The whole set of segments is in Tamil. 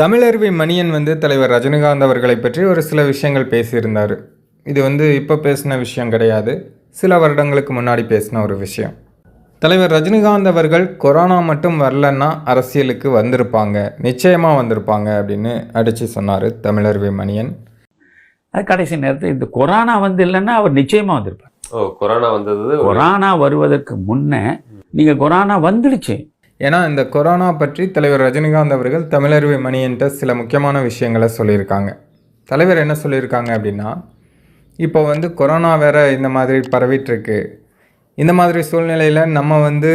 தமிழருவி மணியன் வந்து தலைவர் ரஜினிகாந்த் அவர்களை பற்றி ஒரு சில விஷயங்கள் பேசியிருந்தார். இது வந்து இப்போ பேசின விஷயம் கிடையாது. சில வருடங்களுக்கு முன்னாடி பேசின ஒரு விஷயம். தலைவர் ரஜினிகாந்த் அவர்கள் கொரோனா மட்டும் வரலன்னா அரசியலுக்கு வந்திருப்பாங்க. நிச்சயமாக வந்திருப்பாங்க அப்படின்னு அடித்து சொன்னார் தமிழருவி மணியன். அது கடைசி நேரத்தில் இந்த கொரோனா வந்து இல்லைன்னா அவர் நிச்சயமாக வந்திருப்பார். ஓ கொரோனா வந்தது. கொரோனா வருவதற்கு முன்னே நீங்கள் கொரோனா வந்துடுச்சு. ஏன்னா இந்த கொரோனா பற்றி தலைவர் ரஜினிகாந்த் அவர்கள் தமிழறிவை மணியன்ட்ட சில முக்கியமான விஷயங்களை சொல்லியிருக்காங்க. தலைவர் என்ன சொல்லியிருக்காங்க அப்படின்னா இப்போ வந்து கொரோனா வேறு இந்த மாதிரி பரவிட்டுருக்கு. இந்த மாதிரி சூழ்நிலையில் நம்ம வந்து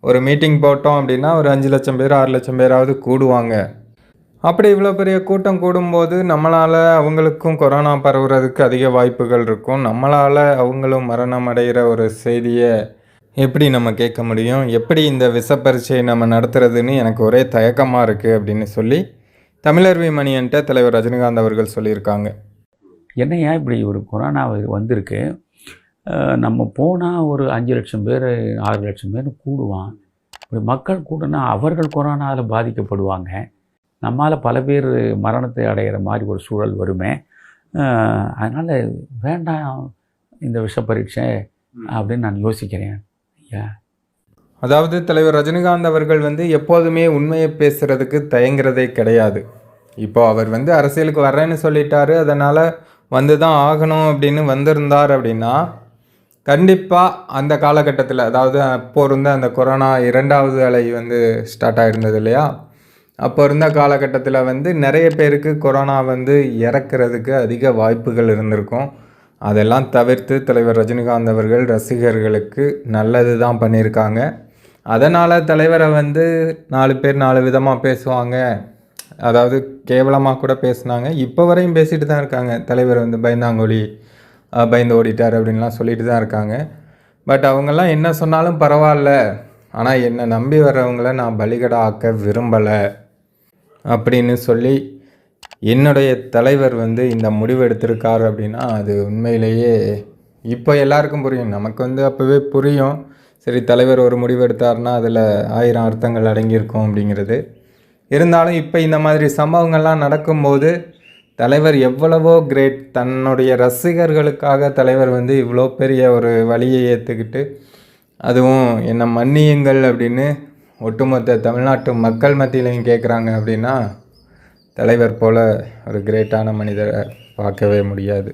ஒரு மீட்டிங் போட்டோம் அப்படின்னா ஒரு அஞ்சு லட்சம் பேர் ஆறு லட்சம் பேராவது கூடுவாங்க. அப்படி இவ்வளோ பெரிய கூட்டம் கூடும்போது நம்மளால் அவங்களுக்கும் கொரோனா பரவுறதுக்கு அதிக வாய்ப்புகள் இருக்கும். நம்மளால் அவங்களும் மரணம் அடைகிற ஒரு செய்தியை எப்படி நம்ம கேட்க முடியும்? எப்படி இந்த விஷப்பரீட்சையை நம்ம நடத்துறதுன்னு எனக்கு ஒரே தயக்கமாக இருக்குது அப்படின்னு சொல்லி தமிழர்வி மணியன்ட்ட தலைவர் ரஜினிகாந்த் அவர்கள் சொல்லியிருக்காங்க. என்னையா இப்படி ஒரு கொரோனா வந்திருக்கு? நம்ம போனால் ஒரு அஞ்சு லட்சம் பேர் ஆறு லட்சம் பேர் கூடுவான். இப்படி மக்கள் கூடுனா அவர்கள் கொரோனாவில் பாதிக்கப்படுவாங்க. நம்மால் பல பேர் மரணத்தை அடையிற மாதிரி ஒரு சூழல் வருமே. அதனால் வேண்டாம் இந்த விஷ பரீட்சை அப்படின்னு நான் யோசிக்கிறேன். இருக்கேன் அதாவது தலைவர் ரஜினிகாந்த் அவர்கள் வந்து எப்போதுமே உண்மையை பேசுகிறதுக்கு தயங்குறதே கிடையாது. இப்போ அவர் வந்து அரசியலுக்கு வர்றேன்னு சொல்லிட்டாரு அதனால் வந்து தான் ஆகணும் அப்படின்னு வந்திருந்தார் அப்படின்னா கண்டிப்பாக அந்த காலகட்டத்தில் அதாவது அப்போ இருந்த அந்த கொரோனா இரண்டாவது அலை வந்து ஸ்டார்ட் ஆகிருந்தது இல்லையா? அப்போ இருந்த காலகட்டத்தில் வந்து நிறைய பேருக்கு கொரோனா வந்து இறக்கிறதுக்கு அதிக வாய்ப்புகள் இருந்திருக்கும். அதெல்லாம் தவிர்த்து தலைவர் ரஜினிகாந்த் அவர்கள் ரசிகர்களுக்கு நல்லது தான் பண்ணியிருக்காங்க. அதனால் தலைவரை வந்து நாலு பேர் நாலு விதமாக பேசுவாங்க. அதாவது கேவலமாக கூட பேசுனாங்க. இப்போ வரையும் பேசிட்டு தான் இருக்காங்க. தலைவர் வந்து பயந்தாங்கோலி பயந்து ஓடிட்டார் அப்படின்லாம் சொல்லிட்டு தான் இருக்காங்க. பட் அவங்கெல்லாம் என்ன சொன்னாலும் பரவாயில்ல. ஆனால் என்னை நம்பி வர்றவங்கள நான் பலிகடா ஆக்க விரும்பலை. அப்படின்னு சொல்லி என்னுடைய தலைவர் வந்து இந்த முடிவு எடுத்திருக்கார் அப்படின்னா அது உண்மையிலேயே இப்போ எல்லாருக்கும் புரியும். நமக்கு வந்து அப்போவே புரியும். சரி தலைவர் ஒரு முடிவு எடுத்தார்னா அதில் ஆயிரம் அர்த்தங்கள் அடங்கியிருக்கும் அப்படிங்கிறது. இருந்தாலும் இப்போ இந்த மாதிரி சம்பவங்கள்லாம் நடக்கும்போது தலைவர் எவ்வளவோ கிரேட். தன்னுடைய ரசிகர்களுக்காக தலைவர் வந்து இவ்வளோ பெரிய ஒரு வழியை ஏற்றுக்கிட்டு அதுவும் என்னை மன்னியுங்கள் அப்படின்னு ஒட்டுமொத்த தமிழ்நாட்டு மக்கள் மத்தியிலையும் கேட்குறாங்க அப்படின்னா தலைவர் போல ஒரு கிரேட்டான மனிதரை பார்க்கவே முடியாது.